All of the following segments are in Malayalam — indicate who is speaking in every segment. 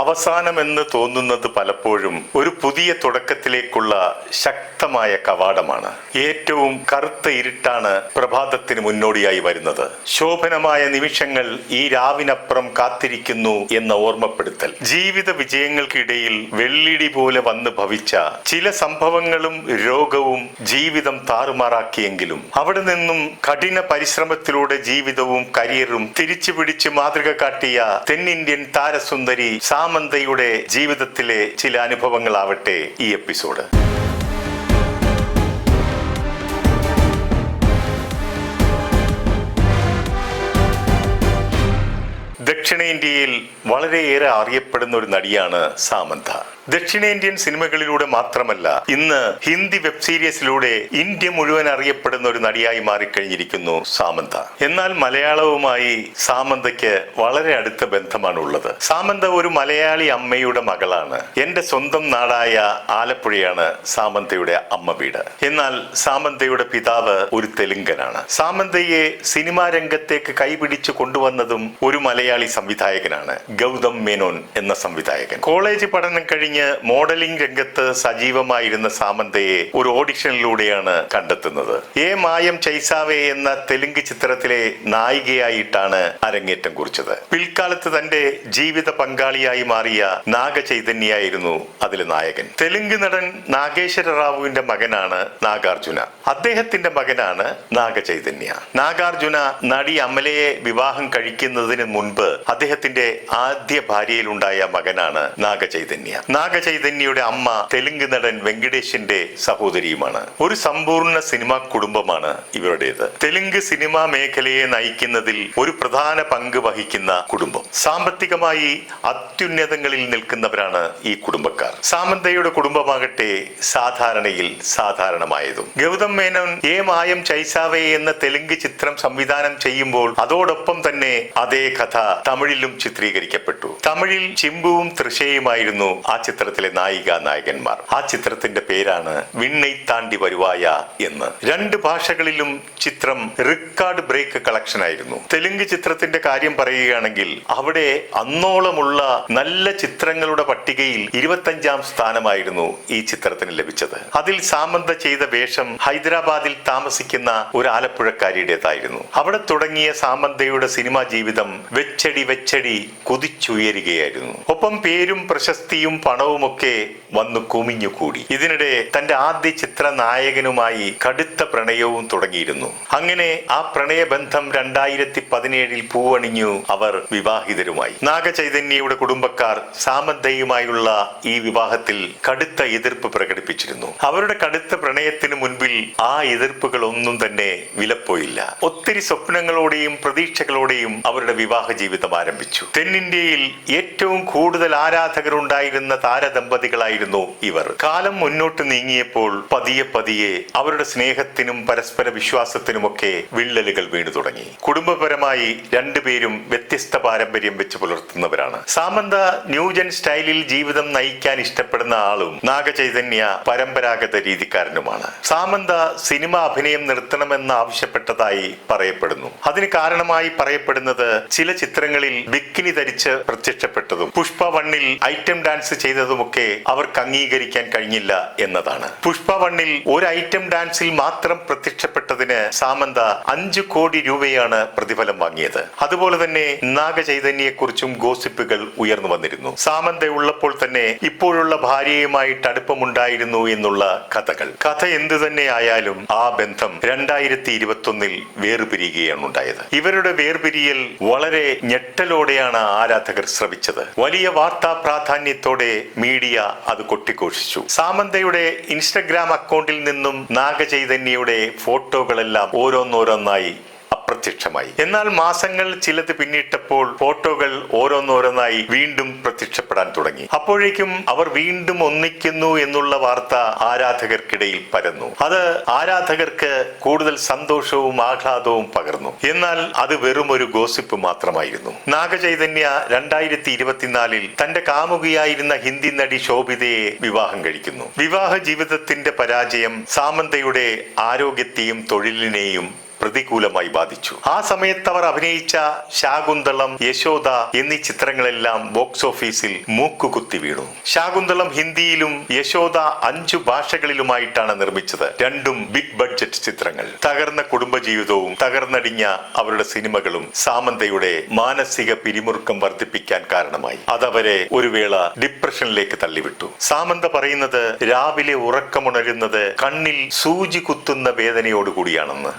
Speaker 1: അവസാനമെന്ന് തോന്നുന്നത് പലപ്പോഴും ഒരു പുതിയ തുടക്കത്തിലേക്കുള്ള ശക്തമായ കവാടമാണ്. ഏറ്റവും കറുത്ത ഇരുട്ടാണ് പ്രഭാതത്തിന് മുന്നോടിയായി വരുന്നത്. ശോഭനമായ നിമിഷങ്ങൾ ഈ രാവിനപ്പുറം കാത്തിരിക്കുന്നു എന്ന ഓർമ്മപ്പെടുത്തൽ. ജീവിത വിജയങ്ങൾക്കിടയിൽ വെള്ളിടി പോലെ വന്ന് ഭവിച്ച ചില സംഭവങ്ങളും രോഗവും ജീവിതം താറുമാറാക്കിയെങ്കിലും അവിടെ നിന്നും കഠിന പരിശ്രമത്തിലൂടെ ജീവിതവും കരിയറും തിരിച്ചു പിടിച്ച് മാതൃക കാട്ടിയ തെന്നിന്ത്യൻ താരസുന്ദരി സാമന്തയുടെ ജീവിതത്തിലെ ചില അനുഭവങ്ങളാവട്ടെ ഈ എപ്പിസോഡ്. ദക്ഷിണേന്ത്യയിൽ വളരെയേറെ അറിയപ്പെടുന്ന ഒരു നടിയാണ് സാമന്ത. ദക്ഷിണേന്ത്യൻ സിനിമകളിലൂടെ മാത്രമല്ല ഇന്ന് ഹിന്ദി വെബ് സീരീസിലൂടെ ഇന്ത്യ മുഴുവൻ അറിയപ്പെടുന്ന ഒരു നടിയായി മാറിക്കഴിഞ്ഞിരിക്കുന്നു സാമന്ത. എന്നാൽ മലയാളവുമായി സാമന്തയ്ക്ക് വളരെ അടുത്ത ബന്ധമാണ് ഉള്ളത് സാമന്ത ഒരു മലയാളി അമ്മയുടെ മകളാണ്. എന്റെ സ്വന്തം നാടായ ആലപ്പുഴയാണ് സാമന്തയുടെ അമ്മ വീട്. എന്നാൽ സാമന്തയുടെ പിതാവ് ഒരു തെലുങ്കനാണ്. സാമന്തയെ സിനിമാ രംഗത്തേക്ക് കൈപിടിച്ചു കൊണ്ടുവന്നതും ഒരു മലയാളി സംവിധായകനാണ് ഗൗതം മേനോൻ എന്ന സംവിധായകൻ. കോളേജ് പഠനം കഴിഞ്ഞ് മോഡലിംഗ് രംഗത്ത് സജീവമായിരുന്ന സാമന്തയെ ഒരു ഓഡിഷനിലൂടെയാണ് കണ്ടെത്തുന്നത്. എ മായം ചൈസാവേ എന്ന തെലുങ്ക് ചിത്രത്തിലെ നായികയായിട്ടാണ് അരങ്ങേറ്റം കുറിച്ചത്. പിൽക്കാലത്ത് തന്റെ ജീവിത പങ്കാളിയായി മാറിയ നാഗചൈതന്യായിരുന്നു അതിലെ നായകൻ. തെലുങ്ക് നടൻ നാഗേശ്വര റാവുവിന്റെ മകനാണ് നാഗാർജുന. അദ്ദേഹത്തിന്റെ മകനാണ് നാഗചൈതന്യ. നാഗാർജുന നടി അമലയെ വിവാഹം കഴിക്കുന്നതിന് മുൻപ് അദ്ദേഹത്തിന്റെ ആദ്യ ഭാര്യയിലുണ്ടായ മകനാണ് നാഗചൈതന്യ. നാഗചൈതന്യയുടെ അമ്മ തെലുങ്ക് നടൻ വെങ്കടേഷിന്റെ സഹോദരിയുമാണ്. ഒരു സമ്പൂർണ സിനിമാ കുടുംബമാണ് ഇവരുടേത്. തെലുങ്ക് സിനിമാ മേഖലയെ നയിക്കുന്നതിൽ ഒരു പ്രധാന പങ്ക് വഹിക്കുന്ന കുടുംബം. സാമ്പത്തികമായി അത്യുന്നതങ്ങളിൽ നിൽക്കുന്നവരാണ് ഈ കുടുംബക്കാർ. സാമന്തയുടെ കുടുംബമാകട്ടെ സാധാരണയിൽ സാധാരണമായതും. ഗൗതം മേനോൻ ഏ മായം ചൈസാവേ എന്ന തെലുങ്ക് ചിത്രം സംവിധാനം ചെയ്യുമ്പോൾ അതോടൊപ്പം തന്നെ അതേ കഥ തമിഴിലും ചിത്രീകരിക്കപ്പെട്ടു. തമിഴിൽ ചിമ്പുവും തൃശയുമായിരുന്നു ആ ചിത്രത്തിലെ നായിക നായകന്മാർ. ആ ചിത്രത്തിന്റെ പേരാണ് വിണ്ണൈ താണ്ടി വരുവായ എന്ന്. രണ്ട് ഭാഷകളിലും ചിത്രം റിക്കാർഡ് ബ്രേക്ക് കളക്ഷൻ ആയിരുന്നു. തെലുങ്ക് ചിത്രത്തിന്റെ കാര്യം പറയുകയാണെങ്കിൽ അവിടെ അന്നോളമുള്ള നല്ല ചിത്രങ്ങളുടെ പട്ടികയിൽ ഇരുപത്തഞ്ചാം സ്ഥാനമായിരുന്നു ഈ ചിത്രത്തിന് ലഭിച്ചത്. അതിൽ സാമന്ത ചെയ്ത വേഷം ഹൈദരാബാദിൽ താമസിക്കുന്ന ഒരു ആലപ്പുഴക്കാരിയുടേതായിരുന്നു. അവിടെ തുടങ്ങിയ സാമന്തയുടെ സിനിമാ ജീവിതം വെച്ചടി വെച്ചടി കുതിച്ചുയരുകയായിരുന്നു. ഒപ്പം പേരും പ്രശസ്തിയും പണവുമൊക്കെ വന്നു കുമിഞ്ഞു കൂടി. ഇതിനിടെ തന്റെ ആദ്യ ചിത്ര നായകനുമായി കടുത്ത പ്രണയവും തുടങ്ങിയിരുന്നു. അങ്ങനെ ആ പ്രണയബന്ധം രണ്ടായിരത്തി പതിനേഴിൽ പൂവണിഞ്ഞു അവർ വിവാഹിതരുമായി. നാഗചൈതന്യയുടെ കുടുംബക്കാർ സാമന്തയുമായുള്ള ഈ വിവാഹത്തിൽ കടുത്ത എതിർപ്പ് പ്രകടിപ്പിച്ചിരുന്നു. അവരുടെ കടുത്ത പ്രണയത്തിന് മുൻപിൽ ആ എതിർപ്പുകൾ ഒന്നും തന്നെ വിലപ്പോയില്ല. ഒത്തിരി സ്വപ്നങ്ങളോടെയും പ്രതീക്ഷകളോടെയും അവരുടെ വിവാഹ ജീവിതം ആരംഭിച്ചു. തെന്നിന്ത്യയിൽ ഏറ്റവും കൂടുതൽ ആരാധകരുണ്ടായിരുന്ന താരദമ്പതികളായിരുന്നു ഇവർ. കാലം മുന്നോട്ട് നീങ്ങിയപ്പോൾ പതിയെ പതിയെ അവരുടെ സ്നേഹത്തിനും പരസ്പര വിശ്വാസത്തിനുമൊക്കെ വിള്ളലുകൾ വീണു തുടങ്ങി. കുടുംബപരമായി രണ്ടുപേരും വ്യത്യസ്ത പാരമ്പര്യം വെച്ച് പുലർത്തുന്നവരാണ്. സാമന്ത ന്യൂജൻ സ്റ്റൈലിൽ ജീവിതം നയിക്കാൻ ഇഷ്ടപ്പെടുന്ന ആളും നാഗചൈതന്യ പരമ്പരാഗത രീതിക്കാരനുമാണ്. സാമന്ത സിനിമ അഭിനയം നിർത്തണമെന്ന് ആവശ്യപ്പെട്ടതായി പറയപ്പെടുന്നു. അതിന് കാരണമായി പറയപ്പെടുന്നത് ചില ചിത്രങ്ങളിൽ ബിക്കിനി ധരിച്ച് പ്രത്യക്ഷപ്പെട്ടതും പുഷ്പ വണ്ണിൽ ഐറ്റം ഡാൻസ് ചെയ്തതുമൊക്കെ അവർക്ക് അംഗീകരിക്കാൻ കഴിഞ്ഞില്ല എന്നതാണ്. പുഷ്പ വണ്ണിൽ ഒരു ഐറ്റം ഡാൻസിൽ മാത്രം പ്രത്യക്ഷപ്പെട്ടതിന് സാമന്ത അഞ്ചു കോടി രൂപയാണ് പ്രതിഫലം വാങ്ങിയത്. അതുപോലെ തന്നെ നാഗചൈതന്യയെക്കുറിച്ചും ഗോസിപ്പുകൾ ഉയർന്നു വന്നിരുന്നു. സാമന്ത ഉള്ളപ്പോൾ തന്നെ ഇപ്പോഴുള്ള ഭാര്യയുമായിട്ട് അടുപ്പമുണ്ടായിരുന്നു എന്നുള്ള കഥകൾ. കഥ എന്തു തന്നെ ആയാലും ആ ബന്ധം രണ്ടായിരത്തി ഇരുപത്തി ഒന്നിൽ വേർപിരിയുകയാണ് ഉണ്ടായത്. ഇവരുടെ വേർപിരിയൽ വളരെ ഞെട്ടലോടെയാണ് ആരാധകർ ശ്രവിച്ചത്. വലിയ വാർത്താ പ്രാധാന്യത്തോടെ മീഡിയ അത് കൊട്ടിഘോഷിച്ചു. സാമന്തയുടെ ഇൻസ്റ്റഗ്രാം അക്കൗണ്ടിൽ നിന്നും നാഗചൈതന്യയുടെ ഫോട്ടോകളെല്ലാം ഓരോന്നോരോന്നായി അപ്രത്യക്ഷമായി എന്നാൽ മാസങ്ങൾ ചിലത് പിന്നിട്ടപ്പോൾ ഫോട്ടോകൾ ഓരോന്നോരോന്നായി വീണ്ടും പ്രത്യക്ഷപ്പെടാൻ തുടങ്ങി. അപ്പോഴേക്കും അവർ വീണ്ടും ഒന്നിക്കുന്നു എന്നുള്ള വാർത്ത ആരാധകർക്കിടയിൽ പരന്നു. അത് ആരാധകർക്ക് കൂടുതൽ സന്തോഷവും ആഹ്ലാദവും പകർന്നു. എന്നാൽ അത് വെറും ഒരു ഗോസിപ്പ് മാത്രമായിരുന്നു. നാഗചൈതന്യ രണ്ടായിരത്തി ഇരുപത്തിനാലിൽ തന്റെ കാമുകിയായിരുന്ന ഹിന്ദി നടി ശോഭിതയെ വിവാഹം കഴിക്കുന്നു. വിവാഹ ജീവിതത്തിന്റെ പരാജയം സാമന്തയുടെ ആരോഗ്യത്തെയും തൊഴിലിനെയും പ്രതികൂലമായി ബാധിച്ചു. ആ സമയത്ത് അവർ അഭിനയിച്ച ശാകുന്തളം യശോദ എന്നീ ചിത്രങ്ങളെല്ലാം ബോക്സ് ഓഫീസിൽ മൂക്കുകുത്തി വീണു. ശാകുന്തളം ഹിന്ദിയിലും യശോദ അഞ്ചു ഭാഷകളിലുമായിട്ടാണ് നിർമ്മിച്ചത്. രണ്ടും ബിഗ് ബഡ്ജറ്റ് ചിത്രങ്ങൾ. തകർന്ന കുടുംബജീവിതവും തകർന്നടിഞ്ഞ അവരുടെ സിനിമകളും സാമന്തയുടെ മാനസിക പിരിമുറുക്കം വർദ്ധിപ്പിക്കാൻ കാരണമായി. അതവരെ ഒരു വേള ഡിപ്രഷനിലേക്ക് തള്ളിവിട്ടു. സാമന്ത പറയുന്നത് രാവിലെ ഉറക്കമുണരുന്നത് കണ്ണിൽ സൂചി കുത്തുന്ന വേദനയോടുകൂടിയാണെന്ന്.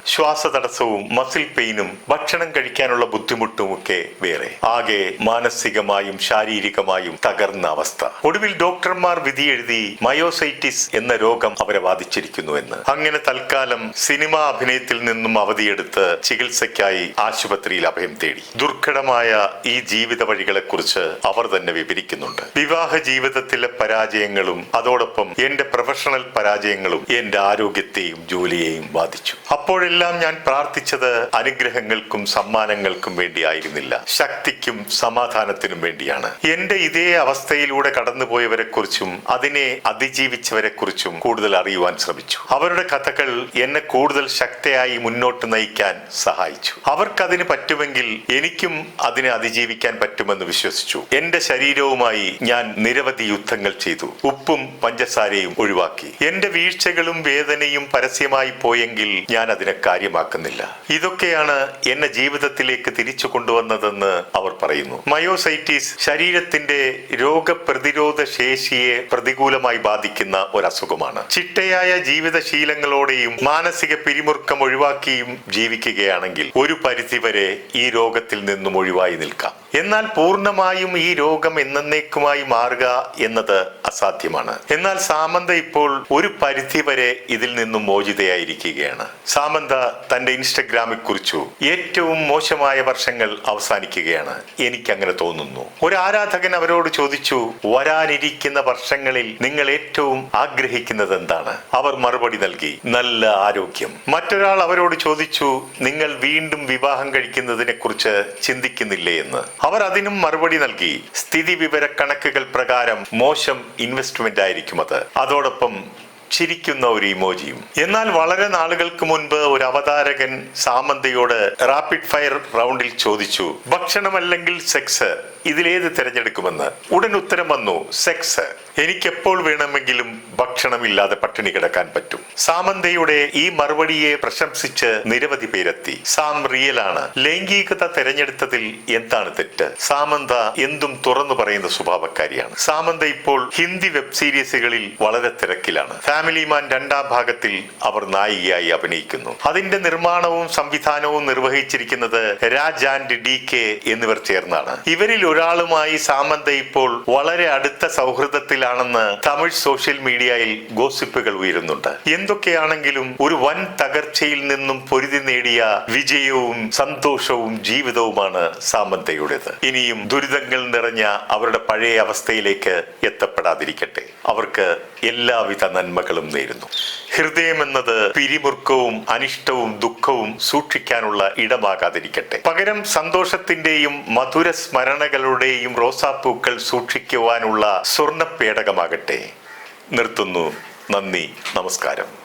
Speaker 1: ശ്വാസതടസ്സവും മസിൽ പെയിനും ഭക്ഷണം കഴിക്കാനുള്ള ബുദ്ധിമുട്ടുമൊക്കെ വേറെ. ആകെ മാനസികമായും ശാരീരികമായും തകർന്ന അവസ്ഥ. ഒടുവിൽ ഡോക്ടർമാർ വിധിയെഴുതി മയോസൈറ്റിസ് എന്ന രോഗം അവരെ ബാധിച്ചിരിക്കുന്നു എന്ന്. അങ്ങനെ തൽക്കാലം സിനിമാ അഭിനയത്തിൽ നിന്നും അവധിയെടുത്ത് ചികിത്സയ്ക്കായി ആശുപത്രിയിൽ അഭയം തേടി. ദുർഘടമായ ഈ ജീവിത വഴികളെക്കുറിച്ച് അവർ തന്നെ വിവരിക്കുന്നുണ്ട്. വിവാഹ ജീവിതത്തിലെ പരാജയങ്ങളും അതോടൊപ്പം എന്റെ പ്രൊഫഷണൽ പരാജയങ്ങളും എന്റെ ആരോഗ്യത്തെയും ജോലിയെയും ബാധിച്ചു. അപ്പോഴെല്ലാം ഞാൻ പ്രാർത്ഥിച്ചത് അനുഗ്രഹങ്ങൾക്കും സമ്മാനങ്ങൾക്കും വേണ്ടിയായിരുന്നില്ല. ശക്തിക്കും സമാധാനത്തിനും വേണ്ടിയാണ്. എന്റെ ഇതേ അവസ്ഥയിലൂടെ കടന്നുപോയവരെ കുറിച്ചും അതിനെ അതിജീവിച്ചവരെ കുറിച്ചും കൂടുതൽ അറിയുവാൻ ശ്രമിച്ചു. അവരുടെ കഥകൾ എന്നെ കൂടുതൽ ശക്തയായി മുന്നോട്ട് നയിക്കാൻ സഹായിച്ചു. അവർക്കതിന് പറ്റുമെങ്കിൽ എനിക്കും അതിനെ അതിജീവിക്കാൻ പറ്റുമെന്ന് വിശ്വസിച്ചു. എന്റെ ശരീരവുമായി ഞാൻ നിരവധി യുദ്ധങ്ങൾ ചെയ്തു. ഉപ്പും പഞ്ചസാരയും ഒഴിവാക്കി. എന്റെ വീഴ്ചകളും വേദനയും പരസ്യമായി പോയെങ്കിൽ ഞാൻ അതിനെ കാര്യമാക്കുന്നില്ല ഇതൊക്കെയാണ് എന്നെ ജീവിതത്തിലേക്ക് തിരിച്ചു കൊണ്ടുവന്നതെന്ന് അവർ പറയുന്നു. മയോസൈറ്റിസ് ശരീരത്തിന്റെ രോഗപ്രതിരോധ ശേഷിയെ പ്രതികൂലമായി ബാധിക്കുന്ന ഒരു അസുഖമാണ് ചിട്ടയായ ജീവിതശീലങ്ങളോടെയും മാനസിക പിരിമുറുക്കം ഒഴിവാക്കിയും ജീവിക്കുകയാണെങ്കിൽ ഒരു പരിധിവരെ ഈ രോഗത്തിൽ നിന്നും ഒഴിവായി നിൽക്കാം. എന്നാൽ പൂർണമായും ഈ രോഗം എന്നേക്കുമായി മാറുക എന്നത് അസാധ്യമാണ്. എന്നാൽ സാമന്ത ഇപ്പോൾ ഒരു പരിധി വരെ ഇതിൽ നിന്നും മോചിതയായിരിക്കുകയാണ്. സാമന്ത തന്റെ ഇൻസ്റ്റഗ്രാമിൽ കുറിച്ചു ഏറ്റവും മോശമായ വർഷങ്ങൾ അവസാനിക്കുകയാണ്. എനിക്ക് അങ്ങനെ തോന്നുന്നു. ഒരു ആരാധകൻ അവരോട് ചോദിച്ചു വരാനിരിക്കുന്ന വർഷങ്ങളിൽ നിങ്ങൾ ഏറ്റവും ആഗ്രഹിക്കുന്നത് എന്താണ്? അവർ മറുപടി നൽകി നല്ല ആരോഗ്യം. മറ്റൊരാൾ അവരോട് ചോദിച്ചു നിങ്ങൾ വീണ്ടും വിവാഹം കഴിക്കുന്നതിനെ കുറിച്ച് ചിന്തിക്കുന്നില്ലേ എന്ന്? അവർ അതിനും മറുപടി നൽകി. സ്ഥിതി വിവര കണക്കുകൾ പ്രകാരം മോശം ഇൻവെസ്റ്റ്മെന്റ് ആയിരിക്കും അത്. അതോടൊപ്പം ചിരിക്കുന്ന ഒരു ഇമോജിയും എന്നാൽ വളരെ നാളുകൾക്ക് മുൻപ് ഒരു അവതാരകൻ സാമന്തയോട് റാപ്പിഡ് ഫയർ റൗണ്ടിൽ ചോദിച്ചു ഭക്ഷണമല്ലെങ്കിൽ സെക്സ് ഇതിലേത് തിരഞ്ഞെടുക്കുമെന്ന്? ഉടൻ ഉത്തരം വന്നു സെക്സ് എനിക്ക് എപ്പോൾ വേണമെങ്കിലും ഭക്ഷണമില്ലാതെ പട്ടിണി കിടക്കാൻ പറ്റും. സാമന്തയുടെ ഈ മറുപടിയെ പ്രശംസിച്ച് നിരവധി പേരെത്തി. സാം റിയലാണ് ലൈംഗികത തെരഞ്ഞെടുത്തതിൽ എന്താണ് തെറ്റ്? സാമന്ത എന്തും തുറന്നു പറയുന്ന സ്വഭാവക്കാരിയാണ്. സാമന്ത ഇപ്പോൾ ഹിന്ദി വെബ് സീരീസുകളിൽ വളരെ തിരക്കിലാണ്. ഫാമിലി മാൻ രണ്ടാം ഭാഗത്തിൽ അവർ നായികയായി അഭിനയിക്കുന്നു. അതിന്റെ നിർമ്മാണവും സംവിധാനവും നിർവഹിച്ചിരിക്കുന്നത് രാജ് ആൻഡ് ഡി കെ എന്നിവർ ചേർന്നാണ്. ഇവരിൽ ഒരാളുമായി സാമന്ത ഇപ്പോൾ വളരെ അടുത്ത സൗഹൃദത്തിലാണെന്ന് തമിഴ് സോഷ്യൽ മീഡിയയിൽ ഗോസിപ്പുകൾ ഉയരുന്നുണ്ട്. എന്തൊക്കെയാണെങ്കിലും ഒരു വൻ തകർച്ചയിൽ നിന്നും പൊരുതി നേടിയ വിജയവും സന്തോഷവും ജീവിതവുമാണ് സാമന്തയുടേത്. ഇനിയും ദുരിതങ്ങൾ നിറഞ്ഞ അവരുടെ പഴയ അവസ്ഥയിലേക്ക് എത്തപ്പെടാതിരിക്കട്ടെ. അവർക്ക് എല്ലാവിധ നന്മകളും നേരുന്നു. ഹൃദയം എന്നത് പിരിമുറുക്കവും അനിഷ്ടവും ദുഃഖവും സൂക്ഷിക്കാനുള്ള ഇടമാകാതിരിക്കട്ടെ. പകരം സന്തോഷത്തിന്റെയും മധുര സ്മരണകളുടെയും റോസാപ്പൂക്കൾ സൂക്ഷിക്കുവാനുള്ള സ്വർണ പേടകമാകട്ടെ. നിർത്തുന്നു. നന്ദി. നമസ്കാരം.